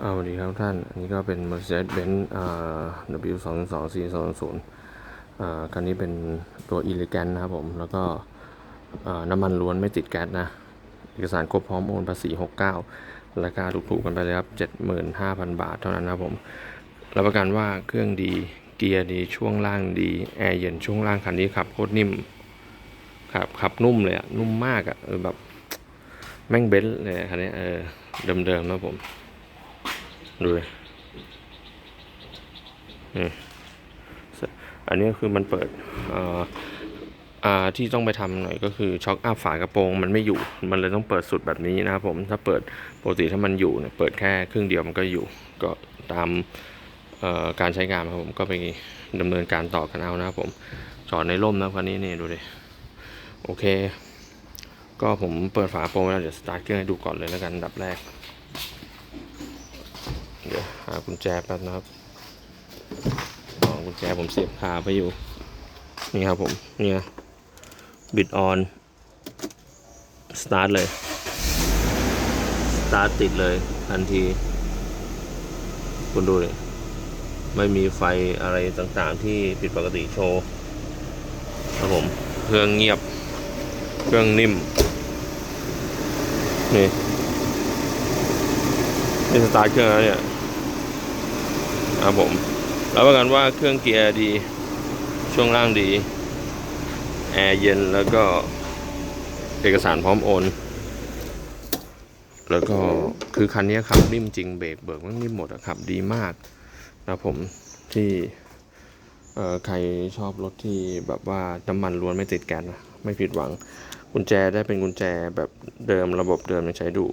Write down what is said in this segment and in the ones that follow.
สวัสดีครับท่าน อันนี้ก็เป็น Mercedes-Benz อ่า W 2 2 4 2 0อ่าคันนี้เป็นตัว Elegant นะครับผม แล้วก็น้ำมันล้วนไม่ติดแก๊สนะ เอกสารครบพร้อมโอนภาษี 69 ราคาถูกๆกันไปเลยครับ 75,000 บาทเท่านั้นนะครับผม รับประกันว่าเครื่องดี เกียร์ดี ช่วงล่างดี แอร์เย็นช่วงล่างคันนี้ขับโคตรนิ่ม ขับขับนุ่มเลยอะนุ่มมากอะเออแบบแม่งเบนซ์เลยคันนี้เออเดิมๆนะครับผม ดูเลยนี่อันนี้คือมันเปิดที่ต้องไปทำหน่อยก็คือช็อคอัพฝากระโปรงมันไม่อยู่ มันเลยต้องเปิดสุดแบบนี้นะครับผมถ้าเปิดปกติถ้ามันอยู่เนี่ยเปิดแค่ครึ่งเดียวมันก็อยู่ก็ตามการใช้งานครับผมก็ไปดำเนินการต่อกันเอานะครับผมจอดในร่มนะคันนี้นี่ดูดิโอเค ก็ผมเปิดฝาโปรงแล้วเดี๋ยวสตาร์ทเครื่องให้ดูก่อนเลยแล้วกันดับแรก ดี๋ยวหากุญแจแป๊บนะครับขอ๋อกุญแจผมเสียบคาไปอยู่ นี่ครับผมเนี่ยบิดออนสตาร์ทเลยสตาร์ทติดเลยทันที คุณดูเลยไม่มีไฟอะไรต่างๆ ที่ผิดปกติโชว์ครับผมเครื่องเงียบ เครื่องนิ่ม นี่นี่สตาร์ทเครื่องแล้วเนี่ย ครับผมรับประกันว่าเครื่องเกียร์ดี ช่วงล่างดี แอร์เย็นแล้วก็เอกสารพร้อมโอน แล้วก็คือคันนี้ขับนิ่มจริงเบรกเบิกมันนิ่มหมดอะขับดีมากนะผมที่ใครชอบรถที่แบบว่าน้ำมันล้วนไม่ติดแก๊สนะไม่ผิดหวังกุญแจได้เป็นกุญแจแบบเดิมระบบเดิมยังใช้ดู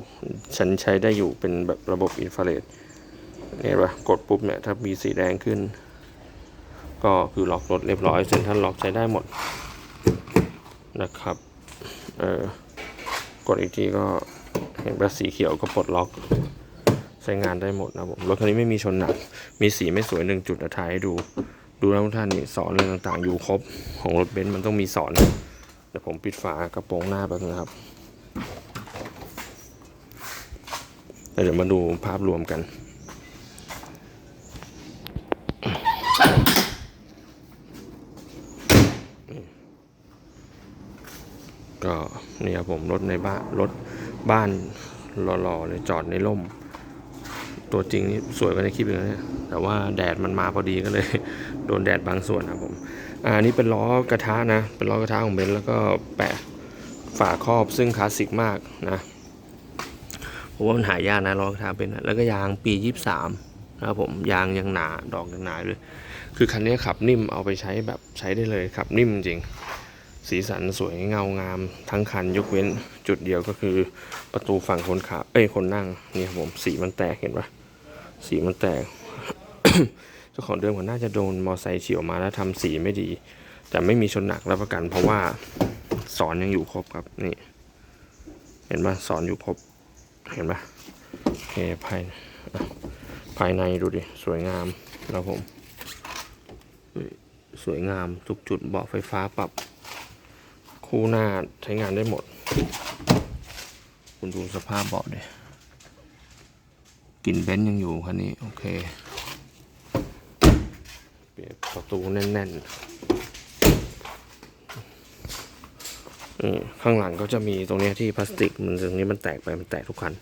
ฉันใช้ได้อยู่เป็นแบบระบบอินฟราเรด เนี่ยปะกดปุ๊บเนี่ยถ้ามีสีแดงขึ้น ก็คือล็อกรถเรียบร้อยเซ็นทรัลล็อกใช้ได้หมดนะครับเออกดอีกทีก็เห็นว่าสีเขียวก็ปลดล็อกใช้งานได้หมดนะผมรถคันนี้ไม่มีชนหนัก มีสีไม่สวยหนึ่งจุดอะถ่ายให้ดู ดูนะทุกท่านนี่สอนอะไรต่างๆ อยู่ครบของรถเบนซ์มันต้องมีสอนเดี๋ยวผมปิดฝากระโปรงหน้าแป๊บนึงครับเดี๋ยวมาดูภาพรวมกัน ก็นี่ครับผมรถในบ้านรถบ้านหล่อๆเลยจอดในร่ม ตัวจริงนี่สวยกว่าในคลิปอีกนะเนี่ยแต่ว่าแดดมันมาพอดีก็เลย โดนแดดบางส่วนนะครับผมอ่านี่เป็นล้อกระทะนะ เป็นล้อกระทะของเบนซ์แล้วก็แปะฝาครอบซึ่งคลาสสิกมากนะเพราะว่ามันหายากนะล้อกระทะเป็นซ์อะแล้วก็ยางปี23นะครับผมยางยังหนาดอกยังหนาเลย คือคันนี้ขับนิ่มเอาไปใช้แบบใช้ได้เลยขับนิ่มจริง สีสันสวยเงางามทั้งคันยกเว้นจุดเดียวก็คือประตูฝั่งคนขับเอ้ยคนนั่งนี่ครับผมสีมันแตกเห็นปะสีมันแตกเจ้าของเดิมเขาน่าจะโดนมอไซค์เฉียวมาแล้วทำสีไม่ดี แต่ไม่มีชนหนักรับประกัน เพราะว่าสอนยังอยู่ครบครับนี่ เห็นปะสอนอยู่ครบเห็นปะโอเคภายภายในดูดิสวยงามครับผมสวยงามทุกจุดเบาะไฟฟ้าปรับ คู่หน้าใช้งานได้หมด คุณดูสภาพเบาะดิกลิ่นเบนซ์ยังอยู่คันนี้ โอเคเปลี่ยนประตูแน่นๆนี่ข้างหลังก็จะมีตรงเนี้ยที่พลาสติก มันตรงนี้มันแตกไป มันแตกทุกคัน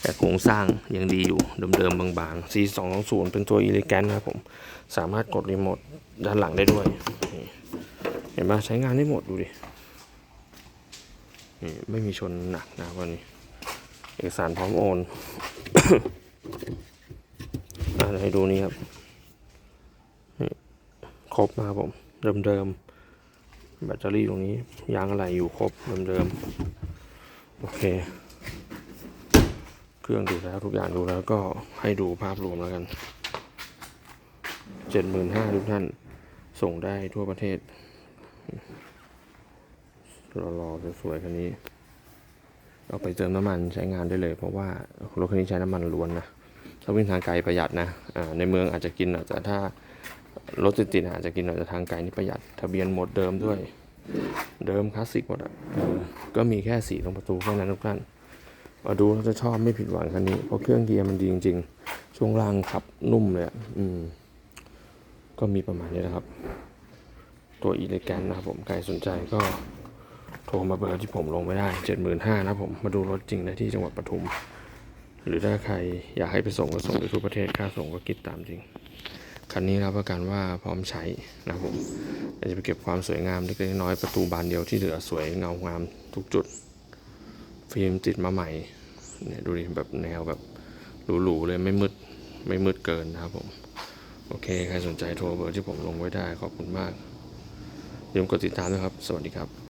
แต่โครงสร้างยังดีอยู่ เดิมๆ บางๆ C220 เป็นตัวอีเลแกนนะครับผม สามารถกดรีโมทด้านหลังได้ด้วยนี่เห็นไหมใช้งานได้หมดดูดิ นี่ไม่มีชนหนักนะวันนี้ เอกสารพร้อมโอนอ่าให้ดูนี่ครับครบนะครับผมเดิมๆแบตเตอรี่ตรงนี้ยางอะไรอยู่ครบเดิมๆโอเค เครื่องดูแล้วทุกอย่างดูแล้วก็ให้ดูภาพรวมแล้วกันเจ็ดหมื่นห้าทุกท่านส่งได้ทั่วประเทศ รอสวยๆคันนี้ เอาไปเติมน้ำมันใช้งานได้เลย เพราะว่ารถคันนี้ใช้น้ำมันล้วนนะถ้าวิ่งทางไกลประหยัดนะในเมืองอาจจะกินอยแต่ถ้ารถติดๆอาจจะกินอยแต่ทางไกลนี่ประหยัด ทะเบียนหมดเดิมด้วย เดิมคลาสสิกหมดอะก็มีแค่สีตรงประตูแค่นั้นทุกท่านมาดูแล้วจะชอบไม่ผิดหวังคันนี้เพราะเครื่องเกียร์มันดีจริงช่วงล่างขับนุ่มเลยอะอืมก็มีประมาณนี้นะครับ ตัวอีเลแกนนะครับผมใครสนใจก็ โทรมาเบอร์ที่ผมลงไว้ได้เจ็ดหมื่นห้านะผม มาดูรถจริงได้ที่จังหวัดปทุม หรือถ้าใครอยากให้ไปส่งก็ส่งไปทั่วประเทศ ค่าส่งก็คิดตามจริง คันนี้รับประกันว่าพร้อมใช้นะผมเดี๋ยวจะไปเก็บความสวยงามเล็กๆน้อยๆประตูบานเดียวที่เหลือสวยเงางามทุกจุด ฟิล์มติดมาใหม่ เนี่ยดูดิแบบแนวแบบหรูๆเลยไม่มืดไม่มืดเกินนะครับผม โอเค ใครสนใจโทรเบอร์ที่ผมลงไว้ได้ขอบคุณมากอย่าลืมกดติดตามด้วยครับ สวัสดีครับ